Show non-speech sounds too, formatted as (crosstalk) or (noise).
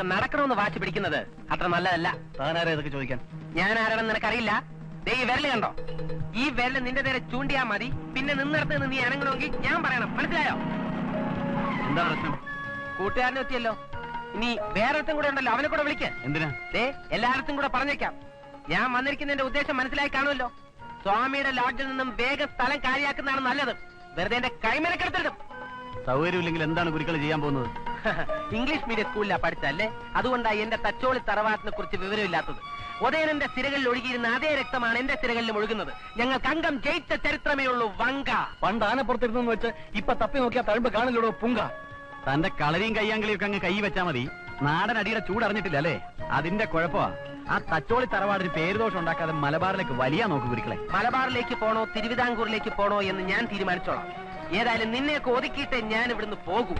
കാര്യങ്ങളൊക്കെ നടക്കണമെന്ന് വാച്ച് പിടിക്കുന്നത് അത്ര നല്ലതല്ല. താനാരെ ഇതൊക്കെ ചോദിക്കാൻ? ഞാൻ ആരാണെന്ന് നിനക്കറിയില്ല? ദേ ഈ വിരൽ കണ്ടോ? ഈ വിരൽ നിന്റെ നേരെ ചൂണ്ടിയാ മതി. പിന്നെ നിന്നിടത്ത് നിന്ന് നീ അനങ്ങണമെങ്കിൽ ഞാൻ പറയണം. മനസ്സിലായോ? എന്താ പ്രശ്നം? കൂട്ടുകാരനെ എത്തിയല്ലോ ഇനി വേറൊരുത്തും കൂടെ ഉണ്ടല്ലോ. അവനെ കൂടെ വിളിക്ക്. എന്തിനാ? ദേ എല്ലായിടത്തും കൂടെ പറഞ്ഞേക്കാം. ഞാൻ വന്നിരിക്കുന്നതിന്റെ ഉദ്ദേശം മനസ്സിലായി കാണുമല്ലോ. സ്വാമിയുടെ ലോഡ്ജിൽ നിന്നും വേഗം സ്ഥലം കാര്യാക്കുന്നതാണ് നല്ലത്. വെറുതെ എന്റെ കൈമനക്കെടുത്തിട്ടും സൗകര്യമില്ലെങ്കിൽ എന്താണ് ഗുരുക്കൾ ചെയ്യാൻ പോകുന്നത്? (laughs) ഇംഗ്ലീഷ് മീഡിയം സ്കൂളിലാ പഠിച്ചല്ലേ അതുകൊണ്ടാണ് എന്റെ തച്ചോളി തറവാട്ടിനെ കുറിച്ച് വിവരമില്ലാത്തത്. ഉദയനന്റെ സിരകളിൽ ഒഴുകിയിരുന്ന അതേ രക്തമാണ് എന്റെ സിരകളിലും ഒഴുകുന്നത്. ഞങ്ങൾ കങ്കം ജയിച്ച ചരിത്രമേ ഉള്ളൂ വങ്ക. പണ്ട് ആനപ്പുറത്തിരുന്നു വെച്ച് ഇപ്പൊ തപ്പി നോക്കിയാൽ തഴമ്പ് കാണില്ലടോ പുങ്ക. തന്റെ കളരിയും കയ്യാങ്കളിയൊക്കെ അങ്ങ് കൈ വെച്ചാ മതി. നാടൻ അടിയുടെ ചൂടറിഞ്ഞിട്ടില്ല അല്ലേ? അതിന്റെ കുഴപ്പമാ. ആ തച്ചോളി തറവാടിന് പേരുദോഷം ഉണ്ടാക്കാതെ മലബാറിലേക്ക് വലിയ നോക്ക് കുരുക്കളെ മലബാറിലേക്ക് പോണോ തിരുവിതാംകൂറിലേക്ക് പോണോ എന്ന് ഞാൻ തീരുമാനിച്ചോളാം. ഏതായാലും നിന്നെയൊക്കെ ഒതുക്കിയിട്ടേ ഞാൻ ഇവിടുന്ന് പോകൂ.